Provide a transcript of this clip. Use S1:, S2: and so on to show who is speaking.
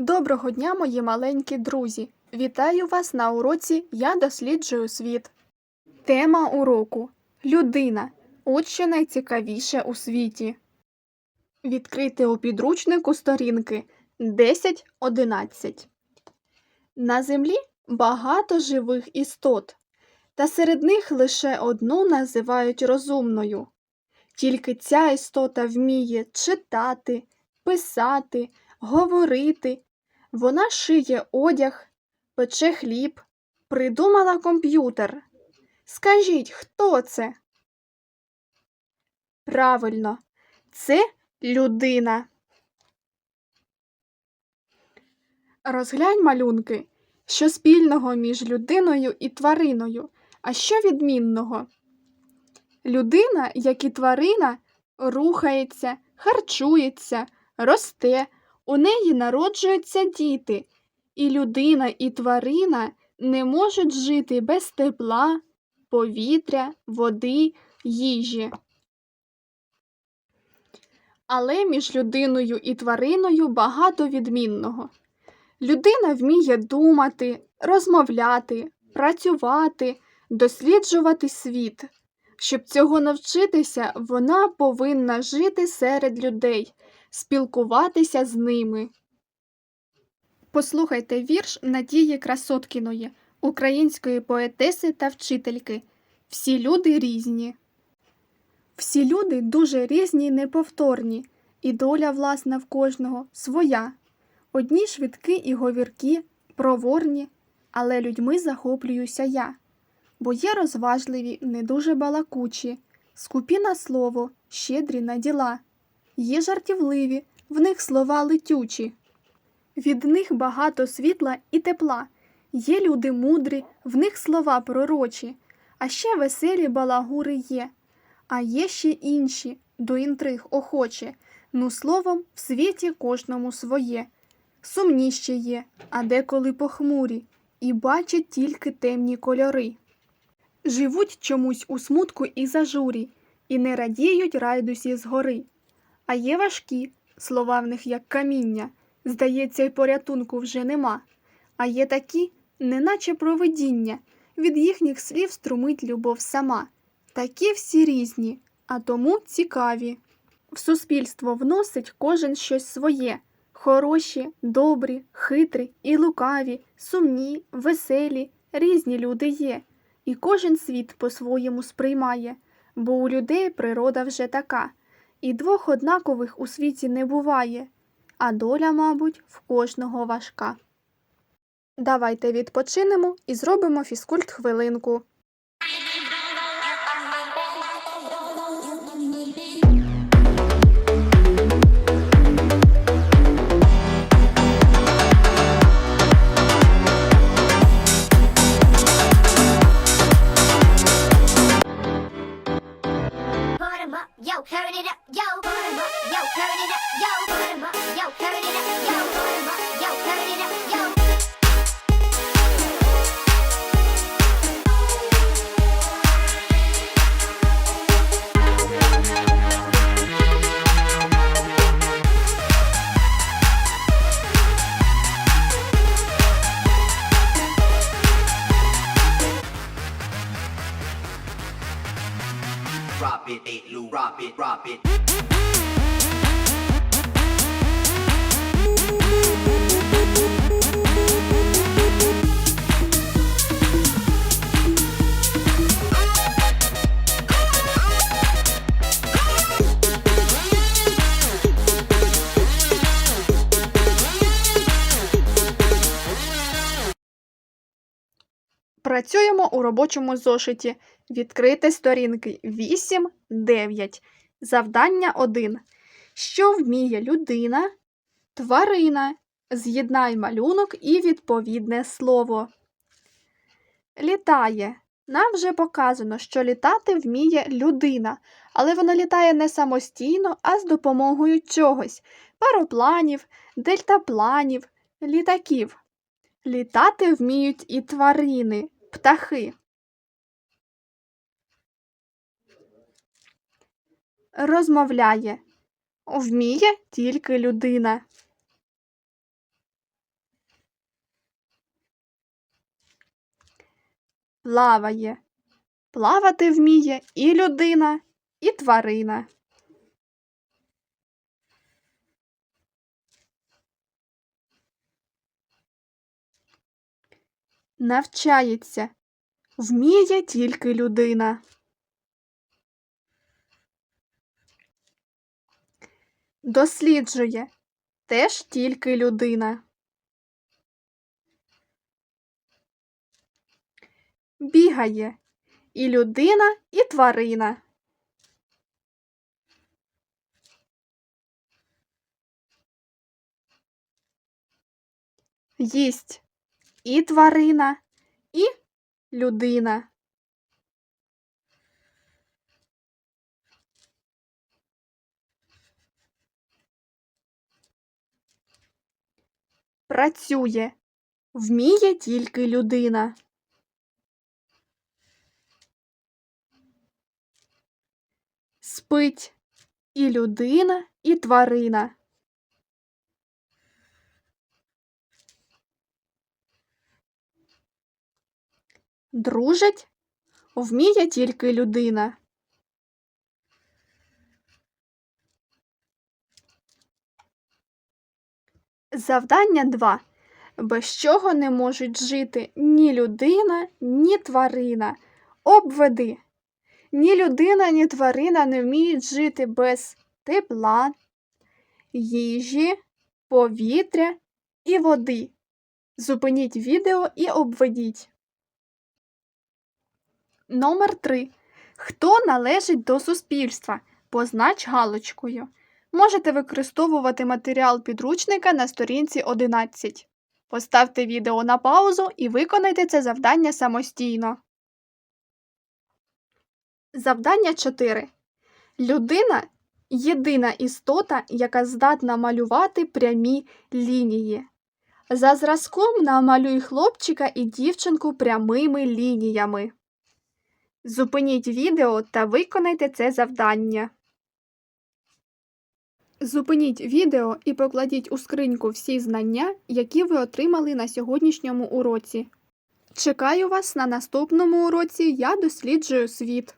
S1: Доброго дня, мої маленькі друзі! Вітаю вас на уроці Я досліджую світ. Тема уроку Людина. От що найцікавіше у світі. Відкрити у підручнику сторінки 10-11. На землі багато живих істот, та серед них лише одну називають розумною. Тільки ця істота вміє читати, писати, говорити. Вона шиє одяг, пече хліб, придумала комп'ютер. Скажіть, хто це? Правильно, це людина. Розглянь малюнки, що спільного між людиною і твариною, а що відмінного? Людина, як і тварина, рухається, харчується, росте, у неї народжуються діти, і людина, і тварина не можуть жити без тепла, повітря, води, їжі. Але між людиною і твариною багато відмінного. Людина вміє думати, розмовляти, працювати, досліджувати світ. Щоб цього навчитися, вона повинна жити серед людей, спілкуватися з ними. Послухайте вірш Надії Красоткіної, української поетеси та вчительки. Всі люди різні. Всі люди дуже різні й неповторні, і доля власна в кожного своя. Одні швидкі і говіркі, проворні, але людьми захоплююся я. Бо є розважливі, не дуже балакучі, скупі на слово, щедрі на діла. Є жартівливі, в них слова летючі. Від них багато світла і тепла. Є люди мудрі, в них слова пророчі, а ще веселі балагури є. А є ще інші, до інтриг охоче, ну словом, в світі кожному своє. Сумні ще є, а деколи похмурі, і бачать тільки темні кольори. Живуть чомусь у смутку і зажурі, і не радіють райдусі згори. А є важкі, слова в них як каміння, здається, й порятунку вже нема. А є такі, неначе провидіння, від їхніх слів струмить любов сама. Такі всі різні, а тому цікаві. В суспільство вносить кожен щось своє хороші, добрі, хитрі і лукаві, сумні, веселі, різні люди є, і кожен світ по-своєму сприймає, бо у людей природа вже така, і двох однакових у світі не буває, а доля, мабуть, в кожного важка. Давайте відпочинемо і зробимо фізкульт хвилинку.
S2: Drop it, eight Lou, drop it, drop it.
S1: Працюємо у робочому зошиті. Відкрити сторінки 8, 9. Завдання 1. Що вміє людина? Тварина. З'єднай малюнок і відповідне слово. Літає. Нам вже показано, що літати вміє людина, але вона літає не самостійно, а з допомогою чогось паропланів, дельтапланів, літаків. Літати вміють і тварини, птахи. Розмовляє. Вміє тільки людина. Плаває. Плавати вміє і людина, і тварина. Навчається. Вміє тільки людина. Досліджує. Теж тільки людина. Бігає. І людина, і тварина. Їсть і тварина, і людина. Працює. Вміє тільки людина. Спить і людина, і тварина. Дружить вміє тільки людина. Завдання 2. Без чого не можуть жити ні людина, ні тварина. Обведи. Ні людина, ні тварина не вміють жити без тепла, їжі, повітря і води. Зупиніть відео і обведіть. Номер 3. Хто належить до суспільства? Познач галочкою. Можете використовувати матеріал підручника на сторінці 11. Поставте відео на паузу і виконайте це завдання самостійно. Завдання 4. Людина єдина істота, яка здатна малювати прямі лінії. За зразком намалюй хлопчика і дівчинку прямими лініями. Зупиніть відео та виконайте це завдання. Зупиніть відео і покладіть у скриньку всі знання, які ви отримали на сьогоднішньому уроці. Чекаю вас на наступному уроці Я досліджую світ.